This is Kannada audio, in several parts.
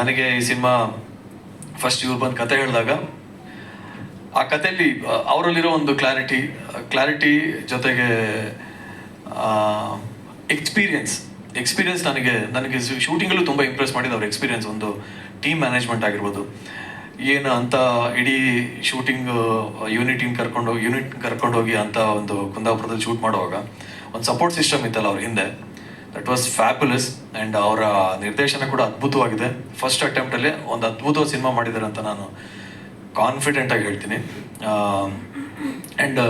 ನನಗೆ ಈ ಸಿನಿಮಾ ಫಸ್ಟ್ ಇವ್ರು ಬಂದು ಕತೆ ಹೇಳಿದಾಗ, ಆ ಕಥೆಯಲ್ಲಿ ಅವರಲ್ಲಿರೋ ಒಂದು ಕ್ಲಾರಿಟಿ ಕ್ಲಾರಿಟಿ ಜೊತೆಗೆ ಎಕ್ಸ್ಪೀರಿಯನ್ಸ್ ಎಕ್ಸ್ಪೀರಿಯನ್ಸ್ ನನಗೆ ನನಗೆ ಶೂಟಿಂಗಲ್ಲೂ ತುಂಬ ಇಂಪ್ರೆಸ್ ಮಾಡಿದ ಅವ್ರ ಎಕ್ಸ್ಪೀರಿಯನ್ಸ್ ಒಂದು ಟೀಮ್ ಮ್ಯಾನೇಜ್ಮೆಂಟ್ ಆಗಿರ್ಬೋದು. ಏನು ಅಂತ ಇಡೀ ಶೂಟಿಂಗ್ ಯೂನಿಟಿನ ಕರ್ಕೊಂಡೋಗಿ ಯೂನಿಟ್ ಕರ್ಕೊಂಡೋಗಿ ಅಂತ ಒಂದು ಕುಂದಾಪುರದಲ್ಲಿ ಶೂಟ್ ಮಾಡುವಾಗ, ಒಂದು ಸಪೋರ್ಟ್ ಸಿಸ್ಟಮ್ ಇತ್ತಲ್ಲ ಅವ್ರ ಹಿಂದೆ ದಟ್ ವಾಸ್ ಫ್ಯಾಬುಲಸ್ ಆ್ಯಂಡ್ ಅವರ ನಿರ್ದೇಶನ ಕೂಡ ಅದ್ಭುತವಾಗಿದೆ. ಫಸ್ಟ್ ಅಟೆಂಪ್ಟಲ್ಲಿ ಒಂದು ಅದ್ಭುತ ಸಿನಿಮಾ ಮಾಡಿದ್ದಾರೆ ಅಂತ ನಾನು ಕಾನ್ಫಿಡೆಂಟಾಗಿ ಹೇಳ್ತೀನಿ. ಆ್ಯಂಡ್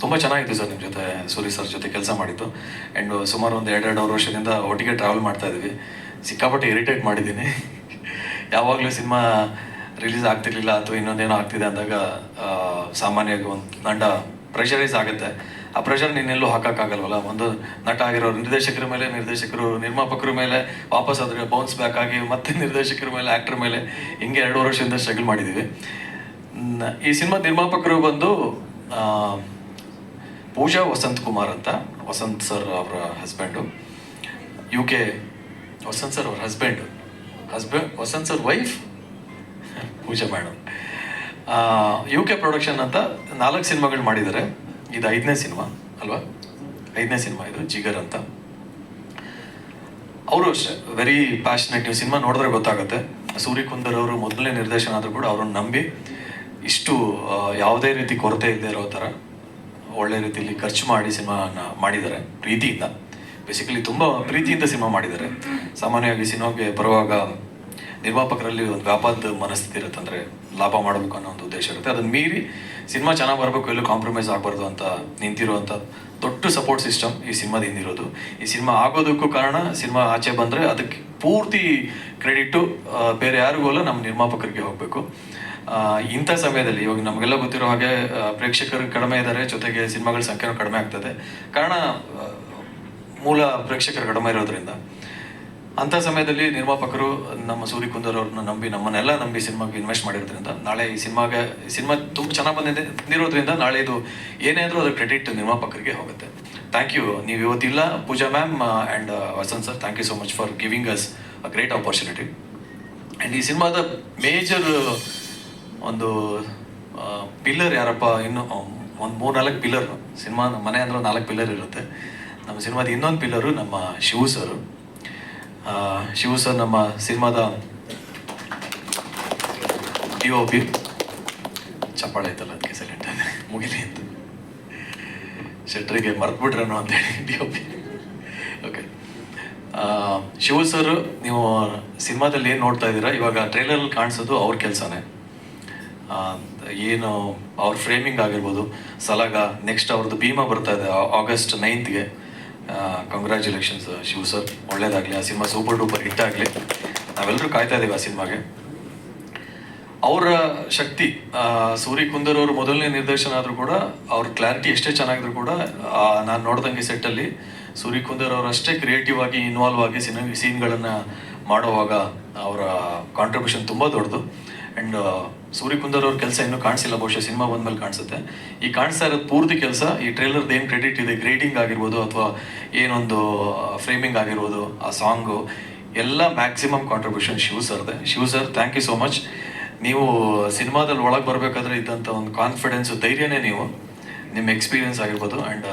ತುಂಬ ಚೆನ್ನಾಗಿತ್ತು ಸರ್ ನಿಮ್ಮ ಜೊತೆ ಸೂರಿ ಸರ್ ಜೊತೆ ಕೆಲಸ ಮಾಡಿತ್ತು ಆ್ಯಂಡ್ ಸುಮಾರು ಒಂದು ಎರಡೆರಡು ವರ್ಷದಿಂದ ಒಟ್ಟಿಗೆ ಟ್ರಾವೆಲ್ ಮಾಡ್ತಾ ಇದ್ದೀವಿ. ಸಿಕ್ಕಾಪಟ್ಟೆ ಇರಿಟೇಟ್ ಮಾಡಿದ್ದೀನಿ. ಯಾವಾಗಲೂ ಸಿನಿಮಾ ರಿಲೀಸ್ ಆಗ್ತಿರ್ಲಿಲ್ಲ ಅಥವಾ ಇನ್ನೊಂದೇನೋ ಆಗ್ತಿದೆ ಅಂದಾಗ ಆ, ಸಾಮಾನ್ಯವಾಗಿ ಒಂದು ಗಂಡ ಪ್ರೆಷರೈಸ್ ಆಗುತ್ತೆ. ಆ ಪ್ರೆಷರ್ ನೀನೆಲ್ಲೂ ಹಾಕೋಕ್ಕಾಗಲ್ವಲ್ಲ? ಒಂದು ನಟ ಆಗಿರೋ ನಿರ್ದೇಶಕರ ಮೇಲೆ, ನಿರ್ದೇಶಕರು, ನಿರ್ಮಾಪಕರ ಮೇಲೆ ವಾಪಸ್ ಆದ್ರೆ ಬೌನ್ಸ್ ಬ್ಯಾಕ್ ಆಗಿ ಮತ್ತೆ ನಿರ್ದೇಶಕರ ಮೇಲೆ ಆ್ಯಕ್ಟರ್ ಮೇಲೆ ಹಿಂಗೆ ಎರಡು ವರ್ಷದಿಂದ ಸ್ಟ್ರಗಲ್ ಮಾಡಿದ್ದೀವಿ ಈ ಸಿನಿಮಾ ನಿರ್ಮಾಪಕರು ಬಂದು ಪೂಜಾ ವಸಂತ್ ಕುಮಾರ್ ಅಂತ, ವಸಂತ್ ಸರ್ ಅವರ husband U K Vasanth sir ಅವ್ರ husband husband Vasanth sir wife Pooja madam U K production ಅಂತ ನಾಲ್ಕು ಸಿನಿಮಾಗಳು ಮಾಡಿದ್ದಾರೆ. ಇದು ಐದನೇ ಸಿನಿಮಾ, ಅಲ್ವಾ? ಐದನೇ ಸಿನಿಮಾ ಇದು, ಜಿಗರ್ ಅಂತ. ಅವರು ವೆರಿ ಪ್ಯಾಷನೆಟ್ ನೀವು ಸಿನಿಮಾ ನೋಡಿದ್ರೆ ಗೊತ್ತಾಗುತ್ತೆ. ಸೂರ್ಯ ಕುಂದರ್ ಅವರು ಮೊದಲನೇ ನಿರ್ದೇಶನ ಆದರೂ ಕೂಡ ಅವ್ರನ್ನ ನಂಬಿ ಇಷ್ಟು ಯಾವುದೇ ರೀತಿ ಕೊರತೆ ಇಲ್ಲದೆ ಇರೋ ಥರ ಒಳ್ಳೆ ರೀತಿಯಲ್ಲಿ ಖರ್ಚು ಮಾಡಿ ಸಿನಿಮಾನ ಮಾಡಿದ್ದಾರೆ. ಪ್ರೀತಿಯಿಂದ. ಬೇಸಿಕಲಿ ತುಂಬ ಪ್ರೀತಿಯಿಂದ ಸಿನಿಮಾ ಮಾಡಿದ್ದಾರೆ. ಸಾಮಾನ್ಯವಾಗಿ ಸಿನಿಮಾಗೆ ಬರುವಾಗ ನಿರ್ಮಾಪಕರಲ್ಲಿ ಒಂದು ವ್ಯಾಪಾರದ ಮನಸ್ಥಿತಿ ಇರುತ್ತೆ ಅಂದರೆ ಲಾಭ ಮಾಡಬೇಕು ಅನ್ನೋ ಒಂದು ಉದ್ದೇಶ ಇರುತ್ತೆ. ಅದನ್ನು ಮೀರಿ ಸಿನಿಮಾ ಚೆನ್ನಾಗಿ ಬರಬೇಕು, ಎಲ್ಲೂ ಕಾಂಪ್ರಮೈಸ್ ಆಗಬಾರ್ದು ಅಂತ ನಿಂತಿರುವಂಥ ದೊಡ್ಡ ಸಪೋರ್ಟ್ ಸಿಸ್ಟಮ್ ಈ ಸಿನಿಮಾದ ಹಿಂದಿರೋದು. ಈ ಸಿನಿಮಾ ಆಗೋದಕ್ಕೂ ಕಾರಣ ಸಿನಿಮಾ ಆಚೆ ಬಂದರೆ ಅದಕ್ಕೆ ಪೂರ್ತಿ ಕ್ರೆಡಿಟು ಬೇರೆ ಯಾರಿಗೂ ಅಲ್ಲ, ನಮ್ಮ ನಿರ್ಮಾಪಕರಿಗೆ ಹೋಗಬೇಕು. ಇಂಥ ಸಮಯದಲ್ಲಿ, ಇವಾಗ ನಮಗೆಲ್ಲ ಗೊತ್ತಿರೋ ಹಾಗೆ ಪ್ರೇಕ್ಷಕರು ಕಡಿಮೆ ಇದ್ದಾರೆ, ಜೊತೆಗೆ ಸಿನಿಮಾಗಳ ಸಂಖ್ಯೆನೂ ಕಡಿಮೆ ಆಗ್ತದೆ. ಕಾರಣ ಮೂಲ ಪ್ರೇಕ್ಷಕರು ಕಡಿಮೆ ಇರೋದ್ರಿಂದ. ಅಂಥ ಸಮಯದಲ್ಲಿ ನಿರ್ಮಾಪಕರು ನಮ್ಮ ಸೂರ್ಯ ಕುಂದರ್ ಅವ್ರನ್ನ ನಂಬಿ ನಮ್ಮನ್ನೆಲ್ಲ ನಂಬಿ ಸಿನಿಮಾಗೆ ಇನ್ವೆಸ್ಟ್ ಮಾಡಿರೋದ್ರಿಂದ, ನಾಳೆ ಈ ಸಿನಿಮಾಗೆ, ಸಿನಿಮಾ ತುಂಬ ಚೆನ್ನಾಗಿ ಬಂದಿದೆ, ಬಂದಿರೋದ್ರಿಂದ ನಾಳೆ ಇದು ಏನೇ ಆದರೂ ಅದರ ಕ್ರೆಡಿಟ್ ನಿರ್ಮಾಪಕರಿಗೆ ಹೋಗುತ್ತೆ. ಥ್ಯಾಂಕ್ ಯು ನೀವು ಇವತ್ತಿಲ್ಲ, Pooja ma'am and Vasanth sir thank you so much for giving us a great opportunity and ಈ ಸಿನಿಮಾದ ಮೇಜರ್ ಒಂದು ಪಿಲ್ಲರ್ ಯಾರಪ್ಪ, ಇನ್ನು ಒಂದು ಮೂರು ನಾಲ್ಕು ಪಿಲ್ಲರ್ ಸಿನಿಮಾ ಮನೆ ಅಂದ್ರೆ ನಾಲ್ಕು ಪಿಲ್ಲರ್ ಇರುತ್ತೆ. ನಮ್ಮ ಸಿನಿಮಾದ ಇನ್ನೊಂದು ಪಿಲ್ಲರು ನಮ್ಮ ಶಿವು ಸರು ಶಿವು ಸರ್ ನಮ್ಮ ಸಿನಿಮಾದ ಡಿ ಒ ಪಿ ಚಪ್ಪಾಳೆ ಆಯ್ತಲ್ಲ ಅದಕ್ಕೆ ಸೈಲೆಂಟ್ ಮುಗಿಲಿ ಅಂತ. ಶೆಟ್ರಿಗೆ ಮರ್ತ್ಬಿಟ್ರೇನೋ ಅಂತೇಳಿ D O P okay Shivu sir, ನೀವು ಸಿನಿಮಾದಲ್ಲಿ ಏನು ನೋಡ್ತಾ ಇದ್ದೀರಾ? ಇವಾಗ ಟ್ರೈಲರಲ್ಲಿ ಕಾಣಿಸೋದು ಅವ್ರ ಕೆಲಸನೇ. ಏನು, ಅವ್ರ ಫ್ರೇಮಿಂಗ್ ಆಗಿರ್ಬೋದು. ಸಲಾಗ ನೆಕ್ಸ್ಟ್ ಅವ್ರದ್ದು ಭೀಮಾ ಬರ್ತಾ ಇದೆ ಆಗಸ್ಟ್ ನೈನ್ತ್ಗೆ ಕಂಗ್ರ್ಯಾಚುಲೇಷನ್ಸ್ ಶಿವ ಸರ್ ಒಳ್ಳೇದಾಗಲಿ, ಆ ಸಿನಿಮಾ ಸೂಪರ್ ಡೂಪರ್ ಹಿಟ್ ಆಗಲಿ. ನಾವೆಲ್ಲರೂ ಕಾಯ್ತಾ ಇದ್ದೀವಿ ಆ ಸಿನಿಮಾಗೆ. ಅವರ ಶಕ್ತಿ ಸೂರಿ ಕುಂದರ್ ಅವರು ಮೊದಲನೇ ನಿರ್ದೇಶನ ಆದರೂ ಕೂಡ, ಅವ್ರ ಕ್ಲಾರಿಟಿ ಎಷ್ಟೇ ಚೆನ್ನಾಗಿದ್ರು ಕೂಡ ನಾನು ನೋಡ್ದಂಗೆ ಸೆಟ್ಟಲ್ಲಿ ಸೂರಿ ಕುಂದರ್ ಅವರು ಅಷ್ಟೇ ಕ್ರಿಯೇಟಿವ್ ಆಗಿ ಇನ್ವಾಲ್ವ್ ಆಗಿ ಸಿನ ಸೀನ್ಗಳನ್ನು ಮಾಡುವಾಗ ಅವರ ಕಾಂಟ್ರಿಬ್ಯೂಷನ್ ತುಂಬ ದೊಡ್ಡದು. ಆ್ಯಂಡ್ ಸೂರ್ಯ ಕುಂದರ್ ಅವ್ರ ಕೆಲಸ ಇನ್ನೂ ಕಾಣಿಸಿಲ್ಲ, ಬಹುಶಃ ಸಿನಿಮಾ ಬಂದ್ಮೇಲೆ ಕಾಣಿಸುತ್ತೆ. ಈ ಕಾಣಿಸ್ತಾ ಇರೋದು ಪೂರ್ತಿ ಕೆಲಸ, ಈ ಟ್ರೇಲರ್ದು ಏನು ಕ್ರೆಡಿಟ್ ಇದೆ? ಗ್ರೇಡಿಂಗ್ ಆಗಿರ್ಬೋದು ಅಥವಾ ಏನೊಂದು ಫ್ರೇಮಿಂಗ್ ಆಗಿರ್ಬೋದು, ಆ ಸಾಂಗು ಎಲ್ಲ maximum contribution Shiv ಸರ್ದೆ Shiv sir thank you so much ನೀವು ಸಿನಿಮಾದಲ್ಲಿ ಒಳಗೆ ಬರಬೇಕಾದ್ರೆ ಇದ್ದಂಥ ಒಂದು ಕಾನ್ಫಿಡೆನ್ಸು ಧೈರ್ಯನೇ ನೀವು. ನಿಮ್ಮ ಎಕ್ಸ್ಪೀರಿಯನ್ಸ್ ಆಗಿರ್ಬೋದು. ಆ್ಯಂಡ್